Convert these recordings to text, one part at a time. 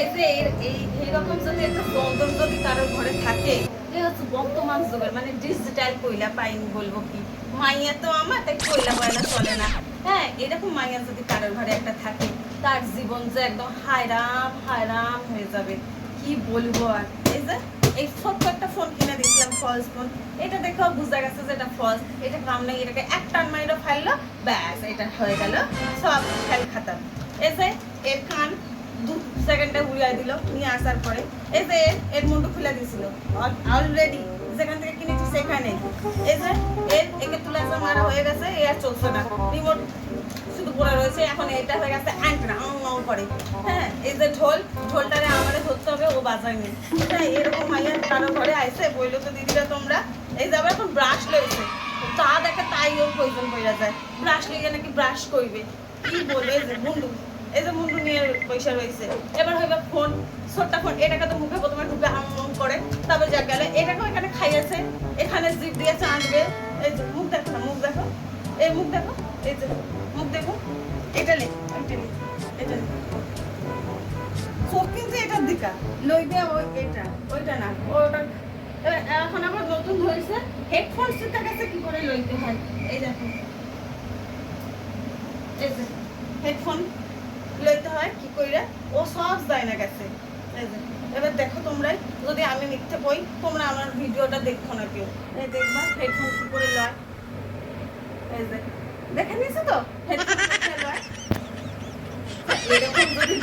এই এই এইরকম যদি একটা যন্ত্র যদি কারোর ঘরে থাকে হচ্ছে বর্তমান যুগের মানে ডিজিটাল কইলা পাইন বলব কি? মাইয়া তো আমার তাই কইলা পয়লা চলে না। হ্যাঁ এরকম মাইয়া যদি কারোর ঘরে একটা থাকে, তার জীবন যে একদম হায়রাম হায়রাম হয়ে যাবে। কি বলব আর? এই যে, এই ছোট্ট একটা ফোন কিনে দিয়েছিলাম ফলস ফোন এটা দেখেও বুঝা গেছে যে এটা ফলস এটা কাম নাই, এটাকে এক টান মাইরো ফাইললো ব্যাস, এটা হয়ে গেল। সব খেল খাতাম। এই যে, এর কান সেকেন্ডে উড়িয়ে দিল, নিয়ে আসার পরে। এই যে এর- মুন্ডু খুলে দিছিল। অলরেডি যেখান থেকে কিনেছি সেখানে। যে এর একে তুলে আসা হয়ে গেছে, এ আর চলছে না। রিমোট শুধু পড়ে রয়েছে, এখন এটা হয়ে গেছে অ্যান্টেনা আং আং করে। হ্যাঁ এই যে ঢোল, ঢোলটারে আমাদের ধরতে হবে, ও বাজায়নি হ্যাঁ এরকম মাইয়া কারও ঘরে আইসে বইলো তো দিদিরা তোমরা। এই যে আবার এখন ব্রাশ লইছে। তা দেখে তাই ওর প্রয়োজন পড়ে যায়। ব্রাশ লইয়ে নাকি ব্রাশ করবে কি বলে যে মুন্ডু? এই মুন্ডু নিয়ে পয়সা রয়েছে। এবার হইবে ফোন, ছোট্ট ফোন। এটাকে তো মুখে প্রথমে ঢুকে আম করে, তারপর যা গেলে। এটাকেও এখানে খাইয়েছে। এখানে জিপ দিয়ে চাঁদবে এই যে মুখ দেখো না, মুখ দেখো। এই মুখ দেখো, এই যে মুখ দেখো। এটা লে এটা লে এটা চোখ কিন্তু এটার দিকা। লই দে ওই এটা, ওইটা না। ওটা এখন আবার নতুন হয়েছে হেডফোন সেটার কাছে কি করে লইতে হয়? এই দেখো। এই যে, হেডফোন। লইতে হয়, কি কইরা? ও সব যায় না গেছে। এবার দেখো তোমরা, যদি আমি মিথ্যে কই, তোমরা আমার ভিডিওটা দেখো না কেউ। এই দেখবা হেডফোন কি করে লয়? এই যে, দেখে নিয়েছো তো? হেডফোন লয়? এরকম যদি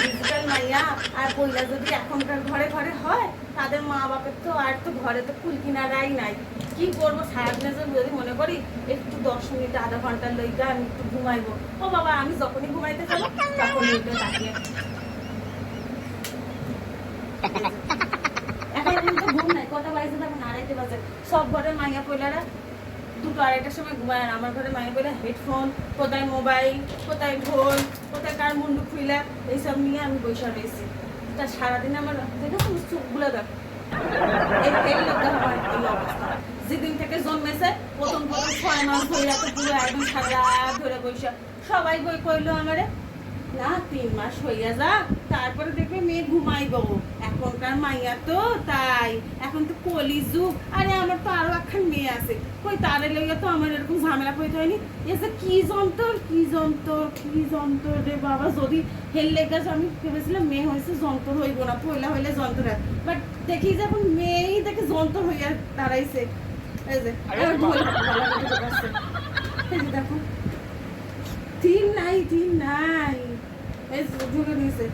মাইয়া, আর পয়লা যদি এখনকার ঘরে ঘরে হয়, তাদের মা বাপের তো আর তো ঘরে তো কুল কিনারাই নাই। কি করব? সারাদিনে যদি মনে করি, একটু দশ মিনিট, আধা ঘণ্টার লইগা আমি একটু ঘুমাইবো। ও বাবা, আমি যখনই ঘুমাইতে যাব তখন? আমার ঘরে মায়ের বলে হেডফোন, কোথায় মোবাইল, কোথায় ঢোল কোথায় কার মুন্ডু খুইলা এইসব নিয়ে আমি বৈশা রয়েছি। তা সারাদিন আমার দেখেছ চোখগুলো দেখো। এই লোকটা আমার যেদিন থেকে জন্মেছে, প্রথম প্রথম ছয় মাস ধরে তো পুরো ধরে বসে সবাই বই কইলো আমারে না তিন মাস হইয়া যা তারপরে দেখবে মেয়ে ঘুমাইব। এখনকার মাইয়া তো তাই। এখন তো কলি যুগ। আরে আমার তো আরও একখান মেয়ে আছে। কই তারে লেগে তো আমার এরকম ঝামেলা পড়তে হয়নি। এসে কি যন্ত্র কি যন্ত্র কি যন্ত্র রে বাবা যদি হেল লেগে আমি ভেবেছিলাম মেয়ে হয়েছে যন্ত্র হইব না পয়লা হইলে যন্ত্র বাট দেখি যে এখন মেয়েই দেখে যন্ত্র হইয়া দাঁড়াইছে। এই যে দেখো। তিন নাই এই ঢুকে দিয়েছে